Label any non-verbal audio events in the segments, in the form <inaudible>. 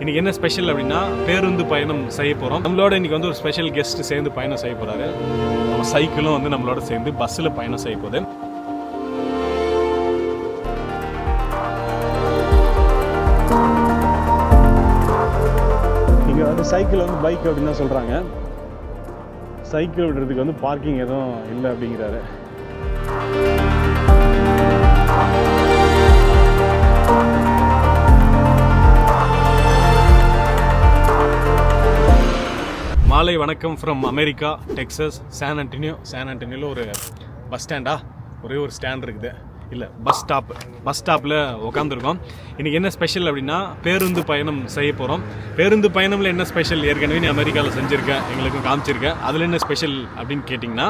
இன்னைக்கு என்ன ஸ்பெஷல் அப்படின்னா பேருந்து பயணம் செய்ய போகிறோம் நம்மளோட இன்னைக்கு வந்து ஒரு ஸ்பெஷல் கெஸ்ட் சேர்ந்து பயணம் செய்ய போகிறாரு நம்ம சைக்கிளும் வந்து நம்மளோட சேர்ந்து பஸ்ஸில் பயணம் செய்ய போகுது. இங்கே வந்து சைக்கிள் வந்து பைக் அப்படின்னு தான் சொல்கிறாங்க சைக்கிள் விடுறதுக்கு வந்து பார்க்கிங் எதுவும் இல்லை அப்படிங்கிறாரு. காலை வணக்கம் from America Texas San Antonio. San ஆண்டனியோவில் ஒரு பஸ் ஸ்டாண்டா ஒரே ஒரு ஸ்டாண்ட் இருக்குது. இல்லை பஸ் ஸ்டாப் பஸ் ஸ்டாப்பில் உட்காந்துருக்கோம் இன்றைக்கி என்ன ஸ்பெஷல் அப்படின்னா பேருந்து பயணம் செய்ய போகிறோம் பேருந்து பயணமில் என்ன ஸ்பெஷல் ஏற்கனவே நீ அமெரிக்காவில் செஞ்சுருக்கேன் எங்களுக்கும் காமிச்சிருக்கேன் அதில் என்ன ஸ்பெஷல் அப்படின்னு கேட்டிங்கன்னா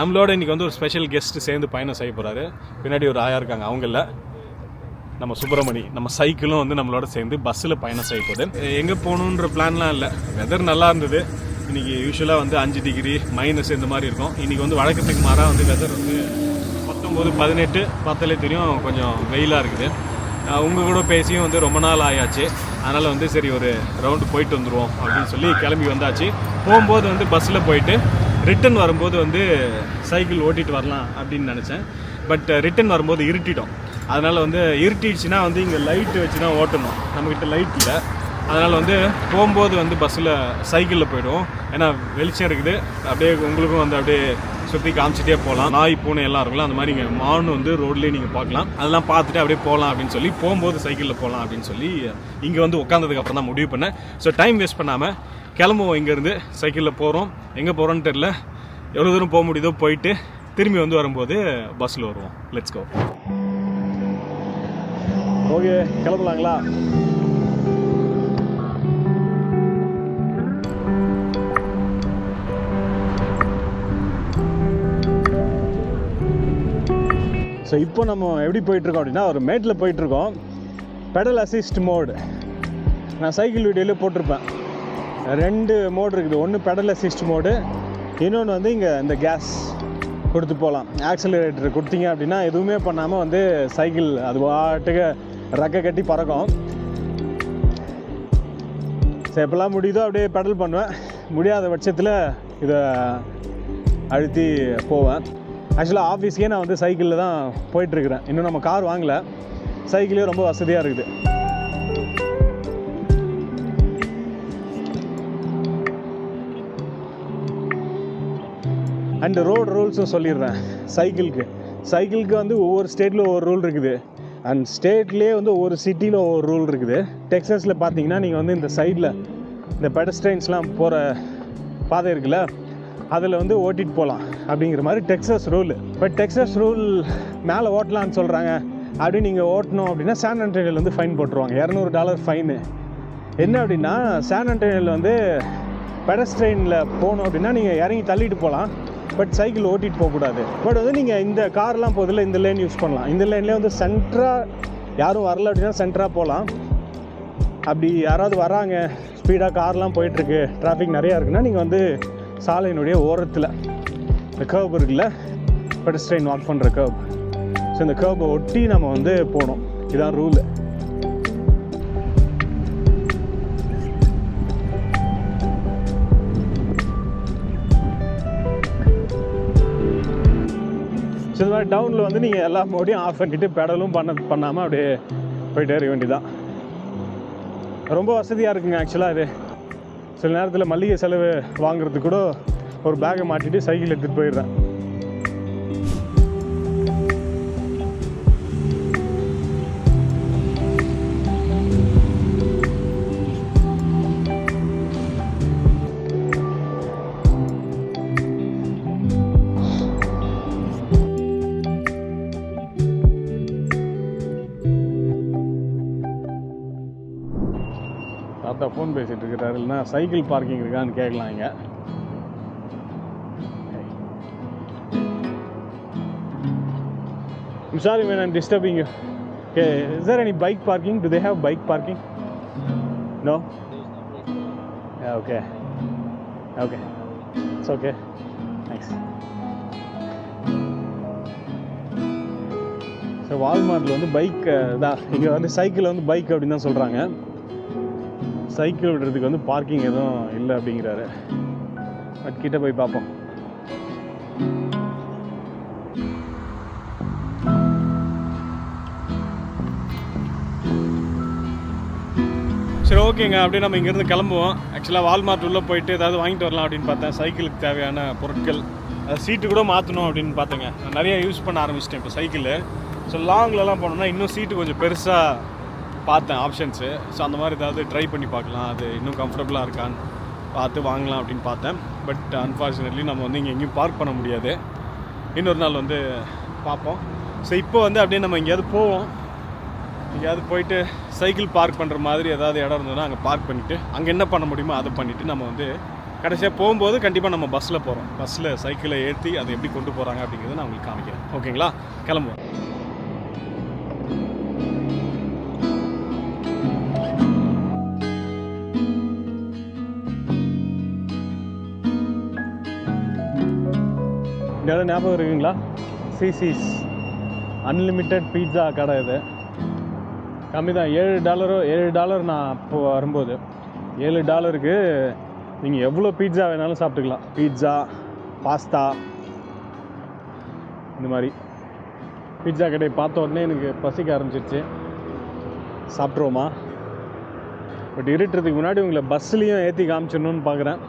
நம்மளோட இன்றைக்கி வந்து ஒரு ஸ்பெஷல் கெஸ்ட்டு சேர்ந்து பயணம் செய்ய போகிறாரு பின்னாடி ஒரு ஆயா இருக்காங்க அவங்கள நம்ம சுப்பிரமணி நம்ம சைக்கிளும் வந்து நம்மளோட சேர்ந்து பஸ்ஸில் பயணம் செய்ய போகுது. எங்கே போகணுன்ற பிளான்லாம் இல்லை. வெதர் நல்லா இருந்தது. இன்னைக்கு யூஸ்வலாக வந்து அஞ்சு டிகிரி மைனஸ் இந்த மாதிரி இருக்கும். இன்றைக்கி வந்து வழக்கத்துக்கு மாறாக வந்து வெதர் வந்து பத்தொம்போது பதினெட்டு பார்த்தாலே தெரியும் கொஞ்சம் வெயிலாக இருக்குது. உங்கள் கூட பேசியும் வந்து ரொம்ப நாள் ஆயாச்சு. அதனால் வந்து சரி ஒரு ரவுண்டு போயிட்டு வந்துடுவோம் அப்படின்னு சொல்லி கிளம்பி வந்தாச்சு. போகும்போது வந்து பஸ்ஸில் போயிட்டு ரிட்டன் வரும்போது வந்து சைக்கிள் ஓட்டிகிட்டு வரலாம் அப்படின்னு நினச்சேன். பட் ரிட்டன் வரும்போது இருட்டிட்டோம். அதனால் வந்து இருட்டிடுச்சுன்னா வந்து இங்கே லைட்டு வச்சு தான் ஓட்டணும் நம்மக்கிட்ட லைட் இல்லை. அதனால் வந்து போகும்போது வந்து பஸ்ஸில் சைக்கிளில் போயிடும் ஏன்னா வெளிச்சம் இருக்குது. அப்படியே உங்களுக்கும் வந்து அப்படியே சுற்றி காமிச்சிட்டே போகலாம். நாய் பூனை எல்லாம் இருக்குல்ல அந்த மாதிரி இங்கே மான் வந்து ரோட்லேயே நீங்கள் பார்க்கலாம். அதெல்லாம் பார்த்துட்டு அப்படியே போகலாம் அப்படின்னு சொல்லி போகும்போது சைக்கிளில் போகலாம் அப்படின்னு சொல்லி இங்கே வந்து உட்காந்ததுக்கு அப்புறம் தான் முடிவு பண்ணேன். ஸோ டைம் வேஸ்ட் பண்ணாமல் கிளம்புவோம் இங்கேருந்து. சைக்கிளில் போகிறோம் எங்கே போகிறோன்னு தெரில எவ்வளோ தூரம் போக முடியுதோ போயிட்டு திரும்பி வந்து வரும்போது பஸ்ஸில் வருவோம். லெட்ஸ் கோ ஓகே கிளம்பலாங்களா? ஸோ இப்போ நம்ம எப்படி போயிட்டுருக்கோம் அப்படின்னா ஒரு மேட்டில் போயிட்டுருக்கோம். பெடல் அசிஸ்ட் மோடு நான் சைக்கிள் வீடியோவில் போட்டிருப்பேன். ரெண்டு மோடு இருக்குது. ஒன்று பெடல் அசிஸ்ட் மோடு இன்னொன்று வந்து இங்கே இந்த கேஸ் கொடுத்து போகலாம். ஆக்சலரேட்டர் கொடுத்தீங்க அப்படின்னா எதுவுமே பண்ணாமல் வந்து சைக்கிள் அது பாட்டுக்கு ரக்க கட்டி பறக்கும். சரி எப்பெல்லாம் முடியுதோ அப்படியே பெடல் பண்ணுவேன். முடியாத பட்சத்தில் இதை அழுத்தி போவேன். ஆக்சுவலாக ஆஃபீஸ்க்கே நான் வந்து சைக்கிளில் தான் போயிட்டுருக்கிறேன். இன்னும் நம்ம கார் வாங்கலை. சைக்கிளே ரொம்ப வசதியாக இருக்குது. அண்டு ரோடு ரூல்ஸும் சொல்லிடுறேன். சைக்கிளுக்கு சைக்கிளுக்கு வந்து ஒவ்வொரு ஸ்டேட்டில் ஒவ்வொரு ரூல் இருக்குது. அண்ட் ஸ்டேட்லேயே வந்து ஒவ்வொரு சிட்டியில் ஒவ்வொரு ரூல் இருக்குது. டெக்ஸஸில் பார்த்தீங்கன்னா நீங்கள் வந்து இந்த சைடில் இந்த பெடஸ்ட்ரெயின்ஸ்லாம் போகிற பாதை இருக்குல்ல? அதில் வந்து ஓட்டிட்டு போகலாம் அப்படிங்கிற மாதிரி Texas rule. But Texas rule மேலே ஓட்டலாம்னு சொல்கிறாங்க அப்படி நீங்கள் ஓட்டணும் அப்படின்னா சான் ஆண்டனியில் வந்து ஃபைன் போட்டுருவாங்க. இரநூறு டாலர் ஃபைனு என்ன அப்படின்னா சான் ஆண்டனியில் வந்து பெடஸ்ட்ரெயினில் போகணும் அப்படின்னா நீங்கள் இறங்கி தள்ளிட்டு போகலாம் பட் சைக்கிள் ஓட்டிகிட்டு போகக்கூடாது பட் வந்து நீங்கள் இந்த கார்லாம் போதில் இந்த லேன் யூஸ் பண்ணலாம். இந்த லேன்லேயே வந்து சென்ட்ராக யாரும் வரல அப்படின்னா சென்ட்ராக போகலாம் அப்படி யாராவது வராங்க ஸ்பீடாக கார்லாம் போயிட்டுருக்கு டிராஃபிக் நிறையா இருக்குன்னா நீங்கள் வந்து சாலையினுடைய ஓரத்தில் இந்த கேர்ப் இருக்குல்ல? பெடஸ்ட்ரெயின் வாக் பண்ணுற கேர்ப் ஸோ இந்த கேர்பை ஒட்டி நம்ம வந்து போகணும். இதுதான் ரூலு ஸோ இது மாதிரி டவுனில் வந்து நீங்கள் எல்லா மோடியும் ஆஃப் பண்ணிவிட்டு பெடலும் பண்ண பண்ணாமல் அப்படியே போயிட்டே இருக்க வேண்டியதான் ரொம்ப வசதியாக இருக்குங்க ஆக்சுவலாக இது. சில நேரத்தில் மளிகை செலவு வாங்குறதுக்கு கூட ஒரு பேக்கை மாட்டிட்டு சைக்கிள் எடுத்துகிட்டு போயிடுறேன். தாத்தா ஃபோன் பேசிகிட்டு இருக்கிறாரு இல்லைன்னா சைக்கிள் பார்க்கிங் இருக்கான்னு கேட்கலாம் இங்கே I'm sorry when I'm disturbing you. Okay, is there any bike parking? Do they have bike parking? No? Yeah, okay. Okay. It's okay. Thanks. So வால்மார்ட்டில் வந்து பைக் தான் இங்கே வந்து சைக்கிள் வந்து பைக் அப்படின்னு தான் சொல்கிறாங்க சைக்கிள் விடுறதுக்கு வந்து பார்க்கிங் எதுவும் இல்லை அப்படிங்கிறாரு. பட் கிட்டே போய் பார்ப்போம். சரி ஓகேங்க. அப்படியே நம்ம இங்கேருந்து கிளம்புவோம். ஆக்சுவலாக வால்மார்ட் உள்ளே போயிட்டு ஏதாவது வாங்கிட்டு வரலாம் அப்படின்னு பார்த்தேன். சைக்கிளுக்கு தேவையான பொருட்கள் அது சீட்டு கூட மாற்றணும் அப்படின்னு பார்த்தேங்க. நான் நிறைய யூஸ் பண்ண ஆரம்பிச்சிட்டேன் இப்போ சைக்கிள். ஸோ லாங்லலாம் போனோம்னா இன்னும் சீட்டு கொஞ்சம் பெருசாக பார்த்தேன் ஆப்ஷன்ஸு ஸோ அந்த மாதிரி ஏதாவது ட்ரை பண்ணி பார்க்கலாம். அது இன்னும் கம்ஃபர்டபுளாக இருக்கான்னு பார்த்து வாங்கலாம் அப்படின்னு பார்த்தேன். பட் அன்ஃபார்ச்சுனேட்லி நம்ம வந்து இங்கே எங்கேயும் பார்க் பண்ண முடியாது. இன்னொரு நாள் வந்து பார்ப்போம். ஸோ இப்போ வந்து அப்படியே நம்ம எங்கேயாவது போவோம். எங்கேயாவது போயிட்டு சைக்கிள் பார்க் பண்ணுற மாதிரி ஏதாவது இடம் இருந்ததுன்னா அங்கே பார்க் பண்ணிவிட்டு அங்கே என்ன பண்ண முடியுமோ அதை பண்ணிவிட்டு நம்ம வந்து கடைசியாக போகும்போது கண்டிப்பாக நம்ம பஸ்ஸில் போகிறோம் பஸ்ஸில் சைக்கிளை ஏற்றி அதை எப்படி கொண்டு போகிறாங்க அப்படிங்கிறத நான் உங்களுக்கு காமிக்கிறேன். ஓகேங்களா கிளம்புவோம். இந்த ஞாபகம் இருக்குங்களா? சிசிஸ் அன்லிமிட்டெட் பீட்சா கடை இது. கம்மி தான் ஏழு டாலரோ ஏழு டாலர் நான் அப்போ வரும்போது. ஏழு டாலருக்கு நீங்கள் எவ்வளோ பீட்சா வேணாலும் சாப்பிட்டுக்கலாம். பீட்சா பாஸ்தா இந்த மாதிரி. பீட்சா கடையை பார்த்த உடனே எனக்கு பசிக்க ஆரம்பிச்சிருச்சு. சாப்பிட்ருவோமா பட் இருட்டுறதுக்கு முன்னாடி உங்களை பஸ்லேயும் ஏற்றி காமிச்சிடணும்னு பார்க்குறேன்.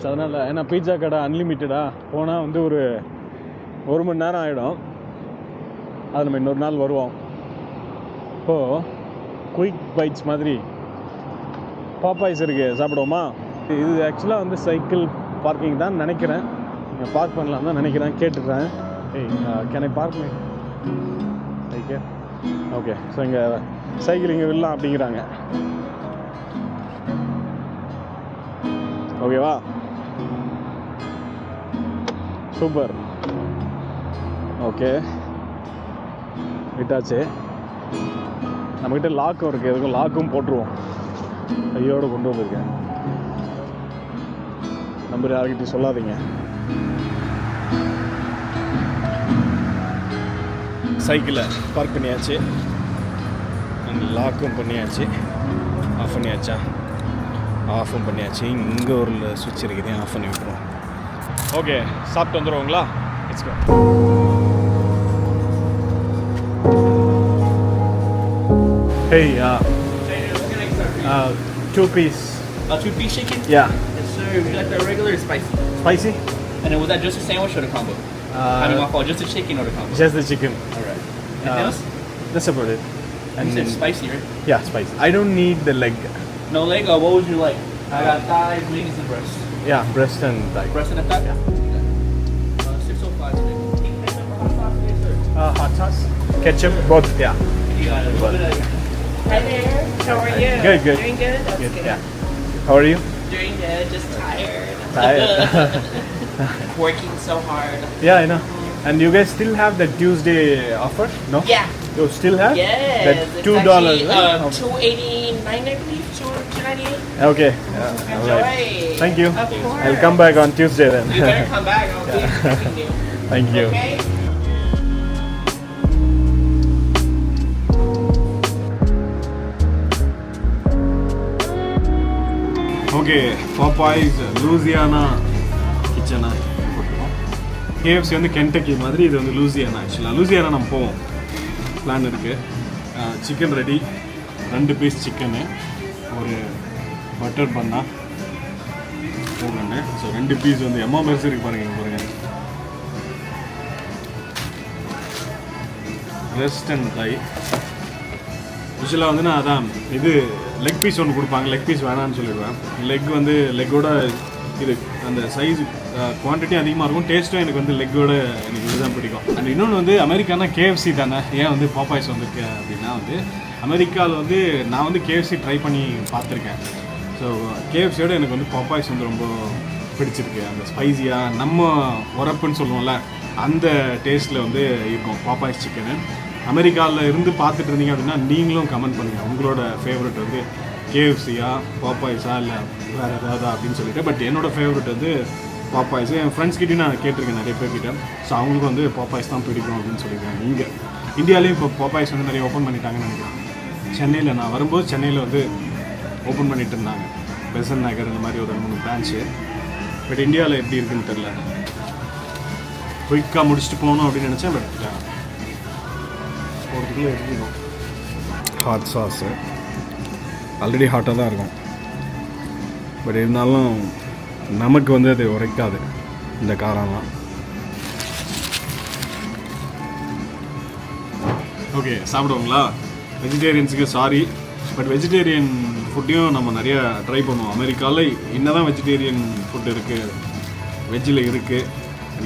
ஸோ அதனால் ஏன்னா பீட்சா கடை அன்லிமிட்டடாக போனால் வந்து ஒரு ஒரு மணி நேரம் ஆகிடும் அது நம்ம இன்னொரு நாள் வருவோம். இப்போது குயிக் பைட்ஸ் மாதிரி பாப்பாய்ஸ் இருக்குது சாப்பிடுவோமா? இது ஆக்சுவலாக வந்து சைக்கிள் பார்க்கிங் தான் நினைக்கிறேன். நீங்கள் பார்க் பண்ணலாம் தான் நினைக்கிறேன். கேட்டுக்கிறேன். Hey can I park okay okay so இங்கே சைக்கிள் இங்கே விடலாம் அப்படிங்கிறாங்க. ஓகேவா சூப்பர். ஓகே. விட்டாச்சு. நம்மக்கிட்ட லாக்கும் இருக்குது எதுக்கும் லாக்கும் போட்டுருவோம். கையோடு கொண்டு வந்திருக்கேன். நம்பர் யார்கிட்டையும் சொல்லாதீங்க. சைக்கிளை பார்க் பண்ணியாச்சு. லாக்கும் பண்ணியாச்சு. ஆஃப் பண்ணியாச்சா? ஆஃபும் பண்ணியாச்சு. இங்கே ஒரு சுவிட்ச் இருக்குது. ஆஃப் பண்ணி விட்டுருவோம். ஓகே சாப்பிட்டு வந்துடுவோங்களா it's Hey, uh, uh, two piece. A two piece chicken? Yeah, Yes, sir. Would you like that regular or spicy? spicy. And then was that just a sandwich or the combo? I mean, my fault. Just a chicken or the combo? Just the chicken. Alright. Anything Uh, else? That's about it. You said spicy, right? yeah, spicy. I don't need the leg. <laughs> No leg, or what would you like? I got thighs, wings, and breast. Yeah, breast and thigh. Breast and thigh? Yeah. Okay. Uh, 605 today. Can you catch up for hot sauce? Uh, hot sauce, ketchup, both. Yeah. You got it. A little bit of- Hi there. How are you? Good, good. Doing good. That's Good. good. Yeah. How are you? Doing good. Just tired. Tired. <laughs> <laughs> Working so hard. yeah, I know. And you guys still have the Tuesday offer? No. Yeah. You still have? Yes. That two dollars. actually, right? Uh, two eighty nine, I believe. Two two ninety eight. Okay. Yeah, all Enjoy. right. Thank you. Of course. I'll come back on Tuesday then. You better come back. I'll be <laughs> expecting you. <laughs> Thank you. Okay. Okay Popeyes Louisiana கிச்சனா போட்டுருக்கோம் KFC வந்து Kentucky மாதிரி இது வந்து Louisiana ஆக்சுவலாக Louisiana நம்ம போவோம் plan இருக்குது chicken ready ரெண்டு பீஸ் சிக்கனு ஒரு பட்டர் பண்ணா போடுறேன் ஸோ ரெண்டு பீஸ் வந்து எம்மா மெர்ஸ் இருக்கு பாருங்க பாருங்க. ரெஸ்ட் அண்ட் தை யூஸ்வலாக வந்து நான் அதான் இது லெக் பீஸ் ஒன்று கொடுப்பாங்க. லெக் பீஸ் வேணான்னு சொல்லிடுவேன். லெக் வந்து லெக்கோட இது அந்த சைஸ் குவான்டிட்டி அதிகமாக இருக்கும். டேஸ்ட்டும் எனக்கு வந்து லெக்கோட எனக்கு இதுதான் பிடிக்கும். அண்ட் இன்னொன்று வந்து அமெரிக்கானா கேஎஃப்சி தானே? ஏன் வந்து பாப்பாய்ஸ் வந்திருக்கு அப்படின்னா வந்து அமெரிக்காவில் வந்து நான் வந்து கேஎஃப்சி ட்ரை பண்ணி பார்த்துருக்கேன். ஸோ கேஎஃப்சியோட எனக்கு வந்து பப்பாய்ஸ் வந்து ரொம்ப பிடிச்சிருக்கு. அந்த ஸ்பைசியாக நம்ம உரப்புன்னு சொல்லுவோம்ல அந்த டேஸ்ட்டில் வந்து இருக்கும் பாப்பாய்ஸ் சிக்கனு அமெரிக்காவில் இருந்து பார்த்துட்டு இருந்தீங்க அப்படின்னா நீங்களும் கமெண்ட் பண்ணுங்கள் உங்களோட ஃபேவரட் வந்து கேஎஃப்சியா பாப்பாய்ஸா இல்லை வேறு ஏதாவது அப்படின்னு சொல்லிட்டு. பட் என்னோட ஃபேவரட் வந்து பாப்பாய்ஸ் என் ஃப்ரெண்ட்ஸ் கிட்டயும் நான் கேட்டிருக்கேன் நிறைய பேர்கிட்ட. ஸோ அவங்களுக்கு வந்து பாப்பாய்ஸ் தான் பிடிக்கும் அப்படின்னு சொல்லியிருக்காங்க. நீங்கள் இந்தியாவிலேயும் இப்போ பாப்பாய்ஸ் வந்து நிறைய ஓப்பன் பண்ணிட்டாங்கன்னு நினைக்கிறேன். சென்னையில் நான் வரும்போது சென்னையில் வந்து ஓப்பன் பண்ணிட்டு இருந்தாங்க. பெசன் நகர் இந்த மாதிரி ஒரு ரெண்டு மூணு பிரான்ச்சு பட் இந்தியாவில் எப்படி இருக்குன்னு தெரில குயிக்காக முடிச்சுட்டு போகணும் அப்படின்னு நினச்சேன் பட் போகிறதுக்குள்ளே இருக்கணும் ஹாட் சாஸு ஆல்ரெடி ஹாட்டாக தான் இருக்கும். பட் இருந்தாலும் நமக்கு வந்து அது உரைக்காது. இந்த காரம்லாம். ஓகே சாப்பிடுவோங்களா? வெஜிடேரியன்ஸுக்கு சாரி பட் வெஜிடேரியன் ஃபுட்டையும் நம்ம நிறையா ட்ரை பண்ணுவோம். அமெரிக்காவில் என்ன தான் வெஜிடேரியன் ஃபுட் இருக்குது வெஜ்ஜில் இருக்குது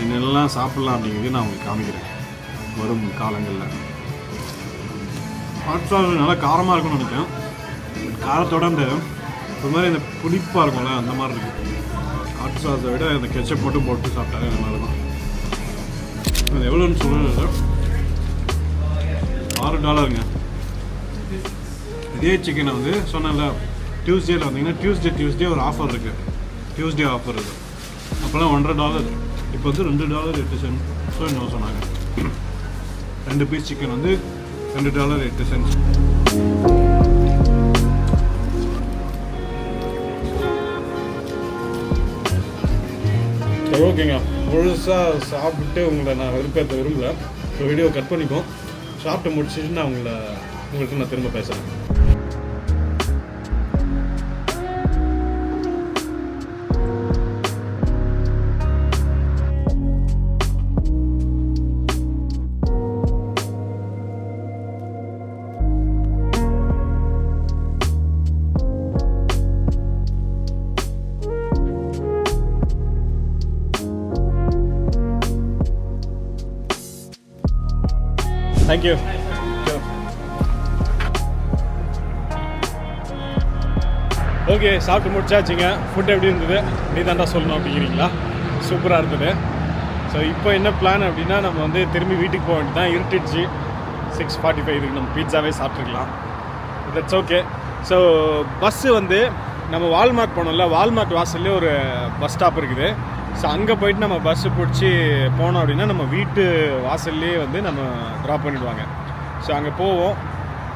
என்னெல்லாம் சாப்பிட்லாம் அப்படிங்கிறது நான் உங்களுக்கு காமிக்கிறேன். வரும் காலங்களில். ஹாட் சாஸ் நல்லா காரமாக இருக்கும்னு நினைக்கிறேன். காரத்தோட அந்த ஒரு மாதிரி இந்த புளிப்பாக இருக்கும்ல அந்த மாதிரி இருக்கும் ஹாட் சாஸை விட அந்த கெச்சப் மட்டும் போட்டு சாப்பிட்டாலே நல்லா இருக்கும் அது எவ்வளோன்னு சொல்லல ஆறு டாலருங்க இதே சிக்கனை வந்து சொன்னேன்ல டியூஸ்டேல வந்தீங்கன்னா டியூஸ்டே டியூஸ்டே ஒரு ஆஃபர் இருக்குது டியூஸ்டே ஆஃபர் இருக்குது அப்போல்லாம் ஒன்றரை டாலர் இப்போ வந்து ரெண்டு டாலர் எட்டு சென்ட் ஸோ இன்னும் சொன்னாங்க. ரெண்டு பீஸ் சிக்கன் வந்து ரெண்டு டாலர் எட்டு சென்ட் ஓகேங்க முழுசாக சாப்பிட்டு உங்களை நான் விருப்பத்தை விரும்பல. ஸோ வீடியோ கட் பண்ணிப்போம் சாப்பிட்டு முடிச்சுட்டு நான் உங்களை உங்களுக்கு நான் திரும்ப பேசுகிறேன் தேங்க்யூ ஓகே சாப்பிட்டு முடிச்சாச்சுங்க. ஃபுட் எப்படி இருந்தது? நீ தாண்டா சொல்லணும் அப்படிங்கிறீங்களா? சூப்பராக இருந்தது. ஸோ இப்போ என்ன பிளான் அப்படின்னா நம்ம வந்து திரும்பி வீட்டுக்கு போக வேண்டியது தான் இருட்டுச்சு சிக்ஸ் ஃபார்ட்டி ஃபைவ் இதுக்கு நம்ம பீட்சாவே சாப்பிட்ருக்கலாம் தட்ஸ் ஓகே ஸோ பஸ்ஸு வந்து நம்ம வால்மார்ட் போனோம்ல வால்மார்ட் வாசல்லே ஒரு பஸ் ஸ்டாப் இருக்குது. ஸோ அங்கே போயிட்டு நம்ம பஸ்ஸு பிடிச்சி போனோம் அப்படின்னா நம்ம வீட்டு வாசல்லே வந்து நம்ம ட்ராப் பண்ணிடுவாங்க. ஸோ அங்கே போவோம்.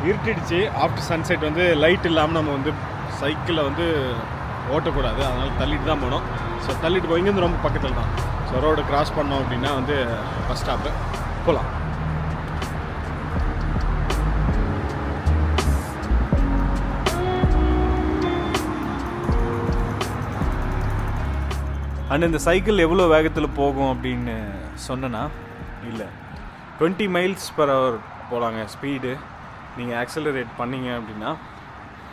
இருட்டிடுச்சு. ஆஃப்டர் சன்செட் வந்து லைட் இல்லாமல் நம்ம வந்து சைக்கிளை வந்து ஓட்டக்கூடாது. அதனால் தள்ளிட்டு தான் போனோம். ஸோ தள்ளிட்டு போய் இங்கேருந்து ரொம்ப பக்கத்தில் தான். ஸோ ரோடு கிராஸ் பண்ணோம் அப்படின்னா வந்து பஸ் ஸ்டாப்பு போகலாம் அண்ட் இந்த சைக்கிள் எவ்வளோ வேகத்தில் போகும் அப்படின்னு சொன்னேன்னா இல்லை. டுவெண்ட்டி மைல்ஸ் பர் ஹவர் போகலாங்க ஸ்பீடு நீங்கள் ஆக்சலரேட் பண்ணீங்க அப்படின்னா.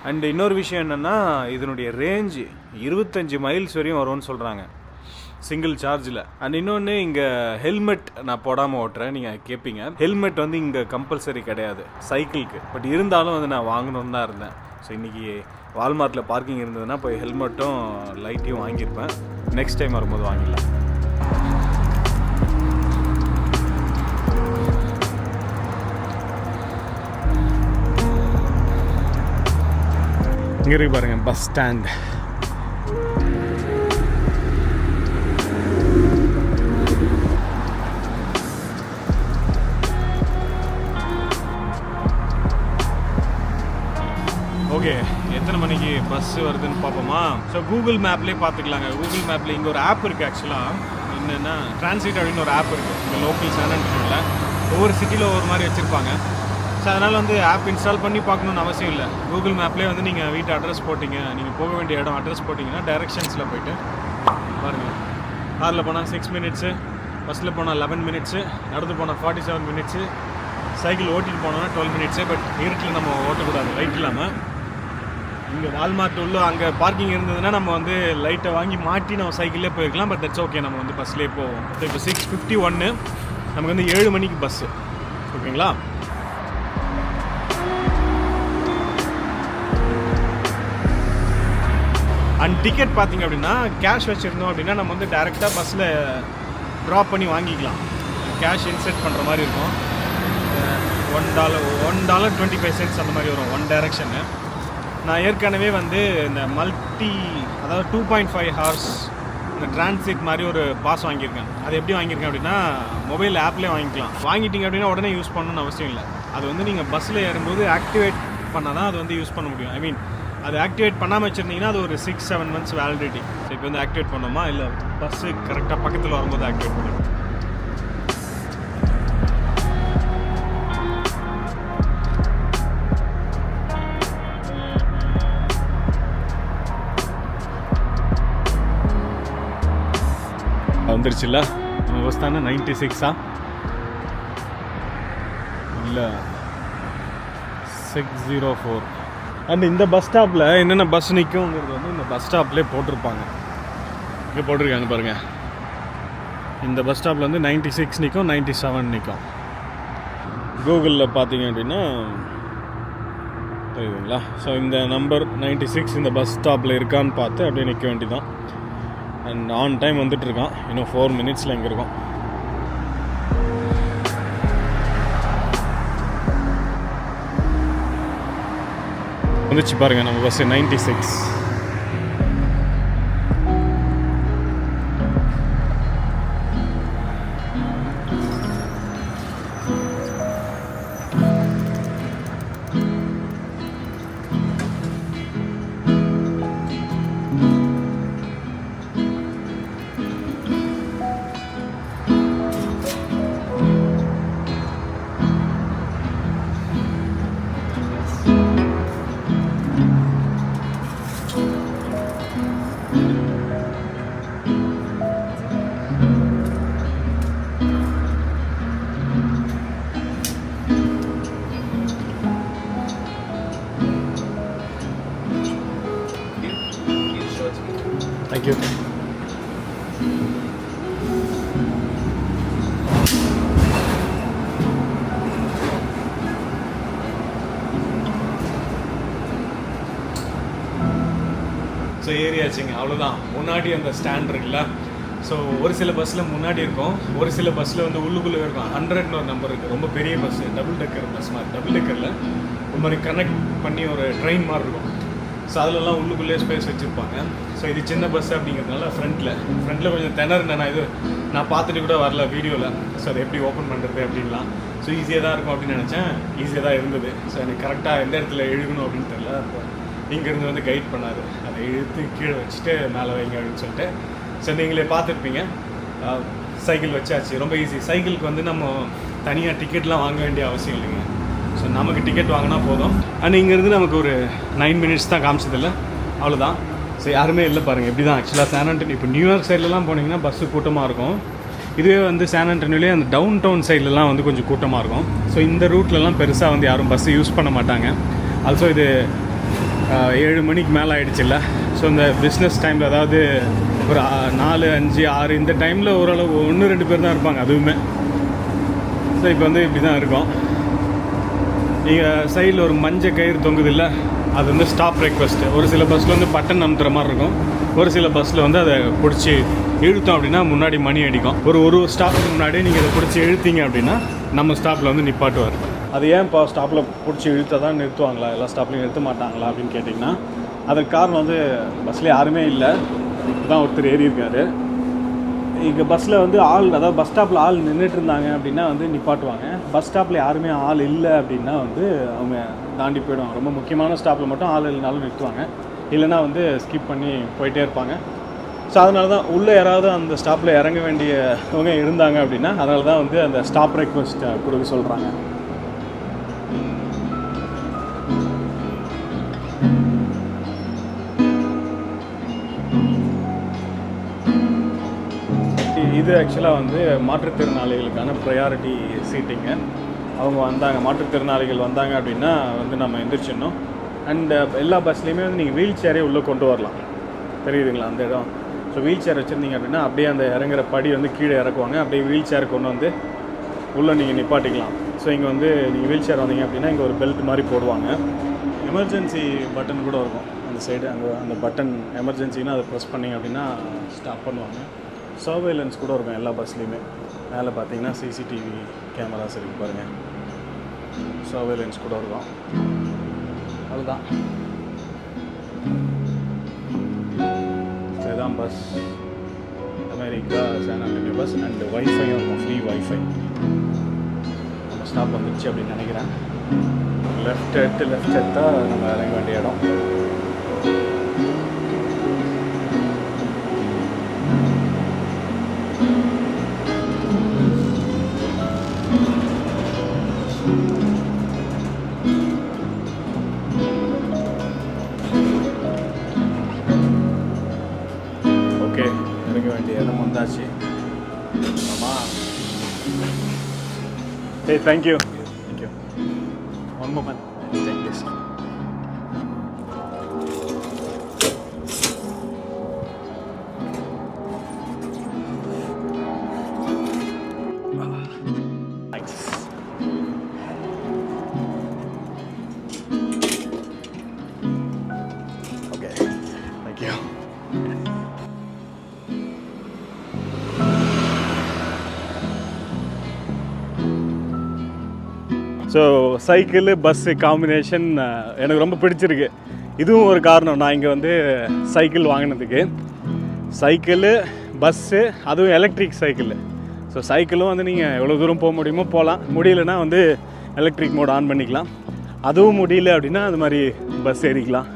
அண்ட் இன்னொரு விஷயம் என்னென்னா இதனுடைய ரேஞ்ச் இருபத்தஞ்சி மைல்ஸ் வரையும் வரும்னு சொல்கிறாங்க சிங்கிள் சார்ஜில் அண்ட் இன்னொன்று இங்கே ஹெல்மெட் நான் போடாமல் ஓட்டுறேன் நீங்கள் கேட்பீங்க ஹெல்மெட் வந்து இங்கே கம்பல்சரி கிடையாது சைக்கிளுக்கு பட் இருந்தாலும் வந்து நான் வாங்கணுன்னு தான் இருந்தேன். ஸோ இன்றைக்கி வால்மார்ட்டில் பார்க்கிங் இருந்ததுன்னா போய் ஹெல்மெட்டும் லைட்டையும் வாங்கியிருப்பேன். நெக்ஸ்ட் டைம் வரும்போது வாங்கிடலாம். இங்கே இருக்கு பாருங்கள் பஸ் ஸ்டாண்ட் பஸ் வருதுன்னு பார்ப்போமா? ஸோ கூகுள் மேப்லேயே பார்த்துக்கலாங்க. கூகுள் மேப்ல இங்கே ஒரு ஆப் இருக்குது ஆக்சுவலாக என்னென்னா டிரான்சிட் அப்படின்னு ஒரு ஆப் இருக்குது இங்கே லோக்கல் சேனல்ல ஒவ்வொரு சிட்டியில் ஒவ்வொரு மாதிரி வச்சுருப்பாங்க. ஸோ அதனால் வந்து ஆப் இன்ஸ்டால் பண்ணி பார்க்கணுன்னு அவசியம் இல்லை. கூகுள் மேப்லேயே வந்து நீங்கள் வீட்டு அட்ரஸ் போட்டிங்க. நீங்கள் போக வேண்டிய இடம் அட்ரஸ் போட்டிங்கன்னா டைரக்ஷன்ஸில் போயிட்டு பாருங்கள் காரில் போனால் சிக்ஸ் மினிட்ஸு பஸ்ஸில் போனால் லெவன் மினிட்ஸு நடந்து போனால் ஃபார்ட்டி செவன் மினிட்ஸு சைக்கிள் ஓட்டிட்டு போனோம்னா டுவெல் மினிட்ஸு பட் இருட்டில் நம்ம ஓட்டக்கூடாது. லைட் இல்லாமல் இங்கே வால்மார்ட் உள்ள அங்கே பார்க்கிங் இருந்ததுன்னா நம்ம வந்து லைட்டை வாங்கி மாட்டி நம்ம சைக்கிள்லேயே போயிருக்கலாம் பட் தட்ஸ் ஓகே நம்ம வந்து பஸ்லேயே போவோம். ஸோ இப்போ சிக்ஸ் ஃபிஃப்டி ஒன்று நமக்கு வந்து ஏழு மணிக்கு பஸ்ஸு ஓகேங்களா அண்ட் டிக்கெட் பார்த்தீங்க அப்படின்னா கேஷ் வச்சுருந்தோம் அப்படின்னா நம்ம வந்து டேரெக்டாக பஸ்ஸில் ட்ராப் பண்ணி வாங்கிக்கலாம். கேஷ் இன்செர்ட் பண்ணுற மாதிரி இருக்கும். One dollar one dollar twenty five cents அந்த மாதிரி வரும் ஒன் டைரக்ஷனு நான் ஏற்கனவே வந்து இந்த மல்டி அதாவது டூ பாயிண்ட் ஃபைவ் ஹவர்ஸ் இந்த டிரான்சிட் மாதிரி ஒரு பாஸ் வாங்கியிருக்கேன். அது எப்படி வாங்கியிருக்கேன் அப்படின்னா மொபைல் ஆப்லேயே வாங்கிக்கலாம். வாங்கிட்டீங்க அப்படின்னா உடனே யூஸ் பண்ணணும்னு அவசியம் இல்லை. அது வந்து நீங்கள் பஸ்ஸில் ஏறும்போது ஆக்டிவேட் பண்ணால் தான் அது வந்து யூஸ் பண்ண முடியும். ஐ மீன் அது ஆக்டிவேட் பண்ணாமல் வச்சுருந்தீங்கன்னா அது ஒரு சிக்ஸ் செவன் மந்த்ஸ் வேலிடிட்டி இப்போ வந்து ஆக்டிவேட் பண்ணோமா இல்லை பஸ்ஸு கரெக்டாக பக்கத்தில் வரும்போது ஆக்டிவேட் பண்ணுவோம் வந்துருச்சுல்ல? நம்ம பஸ் தானே? நைன்டி சிக்ஸா இல்லை. சிக்ஸ் ஜீரோ ஃபோர் அண்ட் இந்த பஸ் ஸ்டாப்பில் என்னென்ன பஸ் நிற்குங்கிறது வந்து இந்த பஸ் ஸ்டாப்லேயே போட்டிருப்பாங்க. இங்கே போட்டிருக்காங்க பாருங்கள் இந்த பஸ் ஸ்டாப்பில் வந்து நைன்டி சிக்ஸ் நிற்கும் நைன்டி செவன் நிற்கும் கூகுளில் பார்த்தீங்க அப்படின்னா தெரியுதுங்களா? ஸோ இந்த நம்பர் நைன்டி சிக்ஸ் இந்த பஸ் ஸ்டாப்பில் இருக்கான்னு பார்த்து அப்படியே நிற்க வேண்டியதான் அண்ட் ஆன் டைம் வந்துட்டு இருக்கான் இன்னும் ஃபோர் மினிட்ஸில் இங்கே இருக்கும். வந்துச்சு பாருங்க நம்ம பஸ் நைன்டி சிக்ஸ் அவ்வளோதான் முன்னாடி அந்த ஸ்டாண்ட் இருக்குல்ல? ஸோ ஒரு சில பஸ்ஸில் முன்னாடி இருக்கும். ஒரு சில பஸ்ஸில் வந்து உள்ளுக்குள்ளே இருக்கும். ஹண்ட்ரட்னு ஒரு நம்பர் இருக்குது ரொம்ப பெரிய பஸ் டபுள் டெக்கர் பஸ் மாதிரி. டபுள் டெக்கரில் ஒரு மாதிரி கனெக்ட் பண்ணி ஒரு ட்ரெயின் மாதிரி இருக்கும். ஸோ அதிலலாம் உள்ளுக்குள்ளே ஸ்பேஸ் வச்சுருப்பாங்க. ஸோ இது சின்ன பஸ் அப்படிங்கிறதுனால ஃப்ரண்ட்டில் ஃப்ரண்ட்டில் கொஞ்சம் திணறுனேன் நான் இது நான் பார்த்துட்டு கூட வரல வீடியோவில் ஸோ அதை எப்படி ஓப்பன் பண்ணுறது அப்படின்லாம். ஸோ ஈஸியாக தான் இருக்கும் அப்படின்னு நினச்சேன். ஈஸியாக தான் இருந்தது. ஸோ எனக்கு கரெக்டாக எந்த இடத்துல எழுகணும் அப்படின்னு தெரியல. அப்போ இங்கேருந்து வந்து கைட் பண்ணாரு. அதை இழுத்து கீழே வச்சுட்டு மேலே வைங்க அப்படின்னு சொல்லிட்டு. ஸோ நீங்களே பார்த்துருப்பீங்க. சைக்கிள் வச்சாச்சு. ரொம்ப ஈஸி சைக்கிளுக்கு வந்து நம்ம தனியாக டிக்கெட்லாம் வாங்க வேண்டிய அவசியம் இல்லைங்க. ஸோ நமக்கு டிக்கெட் வாங்கினா போதும். அண்ட் இங்கேருந்து நமக்கு ஒரு நைன் மினிட்ஸ் தான் காமிச்சதில்ல. அவ்வளோதான் ஸோ யாருமே இல்லை பாருங்கள் இப்படி தான் ஆக்சுவலாக சான் ஆண்டனி இப்போ நியூயார்க் சைட்லலாம் போனீங்கன்னா பஸ்ஸு கூட்டமாக இருக்கும். இதுவே வந்து சான் அந்த டவுன் டவுன் சைட்லலாம் வந்து கொஞ்சம் கூட்டமாக இருக்கும். ஸோ இந்த ரூட்லலாம் பெருசாக வந்து யாரும் பஸ்ஸு யூஸ் பண்ண மாட்டாங்க. ஆல்சோ இது ஏழு மணிக்கு மேலே ஆகிடுச்சில்ல ஸோ இந்த பிஸ்னஸ் டைமில் அதாவது ஒரு நாலு அஞ்சு ஆறு இந்த டைமில் ஓரளவு ஒன்று ரெண்டு பேர் தான் இருப்பாங்க அதுவுமே. ஸோ இப்போ வந்து இப்படி தான் இருக்கும் நீங்கள் சைடில் ஒரு மஞ்சள் கயிறு தொங்குது இல்லை அது வந்து ஸ்டாப் ரெக்வஸ்ட்டு ஒரு சில பஸ்ஸில் வந்து பட்டன் அமுத்துற மாதிரி இருக்கும். ஒரு சில பஸ்ஸில் வந்து அதை பிடிச்சி இழுத்தோம் அப்படின்னா முன்னாடி மணி அடிக்கும். ஒரு ஒரு ஸ்டாப்புக்கு முன்னாடி நீங்கள் அதை பிடிச்சி இழுத்தீங்க அப்படின்னா நம்ம ஸ்டாப்பில் வந்து நிப்பாட்டுவார். அது ஏன் இப்போ ஸ்டாப்பில் பிடிச்சி இழுத்தா தான் நிறுத்துவாங்களா? எல்லா ஸ்டாப்லையும் நிறுத்த மாட்டாங்களா அப்படின்னு கேட்டிங்கன்னா அதுக்கு காரணம் வந்து பஸ்ஸில் யாருமே இல்லை. தான் ஒருத்தர் ஏறி இருக்காரு இங்கே பஸ்ஸில் வந்து ஆள் அதாவது பஸ் ஸ்டாப்பில் ஆள் நின்றுட்டு இருந்தாங்க அப்படின்னா வந்து நிப்பாட்டுவாங்க. பஸ் ஸ்டாப்பில் யாருமே ஆள் இல்லை அப்படின்னா வந்து அவங்க தாண்டி போயிடுவாங்க. ரொம்ப முக்கியமான ஸ்டாப்பில் மட்டும் ஆள் இல்லைனாலும் நிறுத்துவாங்க. இல்லைன்னா வந்து ஸ்கிப் பண்ணி போயிட்டே இருப்பாங்க. ஸோ அதனால தான் உள்ளே யாராவது அந்த ஸ்டாப்பில் இறங்க வேண்டியவங்க இருந்தாங்க அப்படின்னா அதனால தான் வந்து அந்த ஸ்டாப் ரெக்வஸ்ட்டை கொடுக்க சொல்கிறாங்க இது ஆக்சுவலாக வந்து மாற்றுத்திறனாளிகளுக்கான ப்ரையாரிட்டி சீட்டிங்கு அவங்க வந்தாங்க மாற்றுத்திறனாளிகள் வந்தாங்க அப்படின்னா வந்து நம்ம எந்திரிச்சிடணும். அண்ட் uh, எல்லா பஸ்லேயுமே வந்து நீங்கள் வீல் சேரே உள்ளே கொண்டு வரலாம். தெரியுதுங்களா அந்த இடம்? ஸோ வீல் சேர் வச்சுருந்தீங்க அப்படின்னா அப்படியே அந்த இறங்குற படி வந்து கீழே இறக்குவாங்க. அப்படியே வீல் சேர் கொண்டு வந்து உள்ளே நீங்கள் நிப்பாட்டிக்கலாம். ஸோ இங்கே வந்து நீங்கள் வீல் சேர் வந்தீங்க அப்படின்னா இங்கே ஒரு பெல்ட் மாதிரி போடுவாங்க. எமர்ஜென்சி பட்டன் கூட இருக்கும். அந்த சைடு அங்கே அந்த பட்டன் எமர்ஜென்சின்னா அதை ப்ரெஸ் பண்ணிங்க அப்படின்னா ஸ்டாப் பண்ணுவாங்க. சர்வேலன்ஸ் கூட இருக்கும் எல்லா பஸ்லேயுமே மேலே பார்த்தீங்கன்னா சிசிடிவி கேமராஸ் இருக்கு பாருங்கள் சர்வேலன்ஸ் கூட இருக்கும். அவ்வளோதான் இதுதான் bus America San Antonio bus and வைஃபையும் இருக்கும். ஃப்ரீ வைஃபை நம்ம ஸ்டாப் வந்துடுச்சு அப்படின்னு நினைக்கிறேன். லெஃப்ட் எடுத்து லெஃப்ட் எடுத்தால் நம்ம இறங்க வேண்டிய இடம். Hey thank you thank you so cycle bus combination எனக்கு ரொம்ப பிடிச்சிருக்கு. இதுவும் ஒரு காரணம். நான் இங்கே வந்து சைக்கிள் வாங்கினதுக்கு. சைக்கிளு பஸ்ஸு அதுவும் எலக்ட்ரிக் சைக்கிள் ஸோ சைக்கிளும் வந்து நீங்கள் எவ்வளோ தூரம் போக முடியுமோ போகலாம். முடியலன்னா வந்து எலக்ட்ரிக் மோட் ஆன் பண்ணிக்கலாம். அதுவும் முடியல அப்படின்னா அது மாதிரி பஸ் ஏறிக்கலாம்.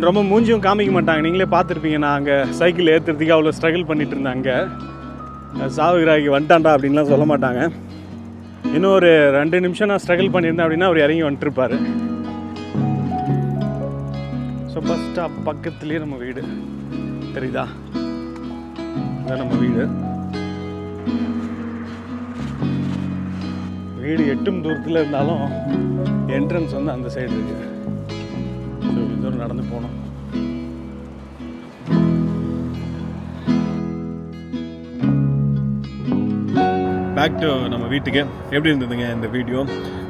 அண்ட் ரொம்ப மூஞ்சியும் காமிக்க மாட்டாங்க. நீங்களே பார்த்துருப்பீங்க நான் அங்கே சைக்கிள் ஏற்றுறதுக்கு அவ்வளோ ஸ்ட்ரகிள் பண்ணிட்டு இருந்தாங்க சாவுகிராகி வந்துட்டான்டா அப்படின்லாம் சொல்ல மாட்டாங்க. இன்னும் ஒரு ரெண்டு நிமிஷம் நான் ஸ்ட்ரகிள் பண்ணியிருந்தேன் அப்படின்னா அவர் இறங்கி வந்துட்டுருப்பாரு ஸோ பஸ் ஸ்டாப் பக்கத்துலேயே நம்ம வீடு. தெரியுதா? இதான் நம்ம வீடு. வீடு எட்டும் தூரத்தில் இருந்தாலும் என்ட்ரன்ஸ் வந்து அந்த சைடு இருக்குது ஸோ தூரம் நடந்து போனோம் பேக் டு நம்ம வீட்டுக்கு. எப்படி இருந்ததுங்க இந்த வீடியோ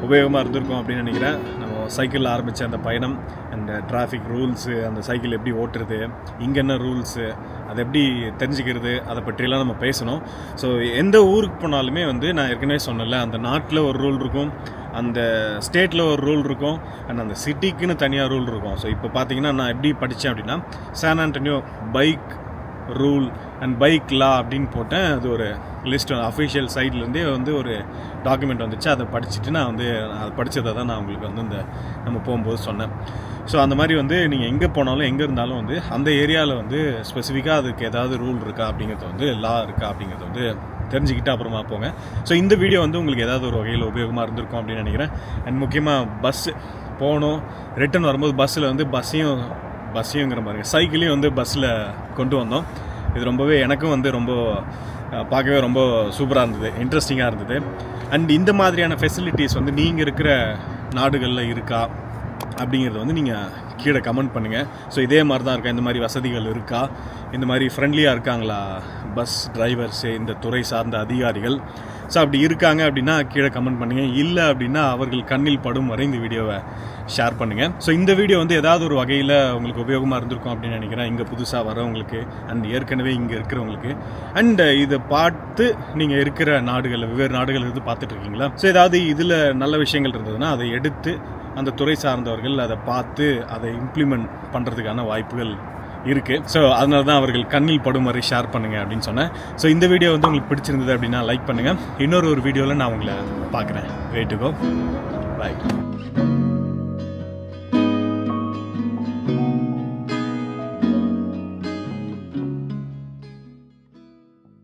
உபயோகமாக இருந்திருக்கும் அப்படின்னு நினைக்கிறேன். நம்ம சைக்கிளில் ஆரம்பித்த அந்த பயணம் அந்த டிராஃபிக் ரூல்ஸு அந்த சைக்கிள் எப்படி ஓட்டுறது இங்கே என்ன ரூல்ஸு அதை எப்படி தெரிஞ்சுக்கிறது அதை பற்றியெல்லாம் நம்ம பேசணும். ஸோ எந்த ஊருக்கு போனாலுமே வந்து நான் ஏற்கனவே சொன்னல அந்த நாட்டில் ஒரு ரூல் இருக்கும். அந்த ஸ்டேட்டில் ஒரு ரூல் இருக்கும் அண்ட் அந்த சிட்டிக்குன்னு தனியாக ரூல் இருக்கும். ஸோ இப்போ பார்த்தீங்கன்னா நான் எப்படி படித்தேன் அப்படின்னா San Antonio bike rule and bike law அப்படின்னு போட்டேன். அது ஒரு லிஸ்ட் அஃபிஷியல் சைட்லேருந்தே வந்து ஒரு டாக்குமெண்ட் வந்துச்சு. அதை படிச்சுட்டு நான் வந்து அதை படித்ததை தான் நான் உங்களுக்கு வந்து இந்த நம்ம போகும்போது சொன்னேன். ஸோ அந்த மாதிரி வந்து நீங்கள் எங்கே போனாலும் எங்கே இருந்தாலும் வந்து அந்த ஏரியாவில் வந்து ஸ்பெசிஃபிக்காக அதுக்கு ஏதாவது ரூல் இருக்கா அப்படிங்கிறது வந்து லா இருக்கா அப்படிங்கிறது வந்து தெரிஞ்சுக்கிட்டு அப்புறமா போங்க. ஸோ இந்த வீடியோ வந்து உங்களுக்கு ஏதாவது ஒரு வகையில் உபயோகமாக இருந்திருக்கும் அப்படின்னு நினைக்கிறேன். அண்ட் முக்கியமாக பஸ்ஸு போகணும். ரிட்டன் வரும்போது பஸ்ஸில் வந்து பஸ்ஸையும் பஸ்ஸையுங்கிற மாதிரி சைக்கிளையும் வந்து பஸ்ஸில் கொண்டு வந்தோம். இது ரொம்பவே எனக்கும் வந்து ரொம்ப பார்க்கவே ரொம்ப சூப்பராக இருந்தது இன்ட்ரெஸ்டிங்காக இருந்தது. அண்ட் இந்த மாதிரியான ஃபெசிலிட்டிஸ் வந்து நீங்கள் இருக்கிற நாடுகளில் இருக்கா? அப்படிங்கிறத வந்து நீங்கள் கீழே கமெண்ட் பண்ணுங்கள் ஸோ இதே மாதிரி தான் இருக்கா? இந்த மாதிரி வசதிகள் இருக்கா? இந்த மாதிரி ஃப்ரெண்ட்லியாக இருக்காங்களா? பஸ் டிரைவர்ஸு இந்த துறை சார்ந்த அதிகாரிகள். ஸோ அப்படி இருக்காங்க அப்படின்னா கீழே கமெண்ட் பண்ணுங்கள் இல்லை அப்படின்னா அவர்கள் கண்ணில் படும் வரை இந்த வீடியோவை ஷேர் பண்ணுங்கள் ஸோ இந்த வீடியோ வந்து ஏதாவது ஒரு வகையில் உங்களுக்கு உபயோகமாக இருந்திருக்கும் அப்படின்னு நினைக்கிறேன். இங்கே புதுசாக வரவங்களுக்கு அண்ட் ஏற்கனவே இங்கே இருக்கிறவங்களுக்கு. அண்ட் இதை பார்த்து நீங்கள் இருக்கிற நாடுகளில் வெவ்வேறு நாடுகள் இருந்து பார்த்துட்ருக்கீங்களா ஸோ ஏதாவது இதில் நல்ல விஷயங்கள் இருந்ததுன்னா அதை எடுத்து அந்த துறை சார்ந்தவர்கள் அதை பார்த்து அதை இம்ப்ளிமெண்ட் பண்ணுறதுக்கான வாய்ப்புகள் இருக்குது ஸோ அதனால தான் அவர்கள் கண்ணில் படும் வரை ஷேர் பண்ணுங்கள் அப்படின்னு சொன்னேன். ஸோ இந்த வீடியோ வந்து உங்களுக்கு பிடிச்சிருந்தது அப்படின்னா லைக் பண்ணுங்கள் இன்னொரு ஒரு வீடியோவில் நான் உங்களை பார்க்குறேன். வெயிட் பாய்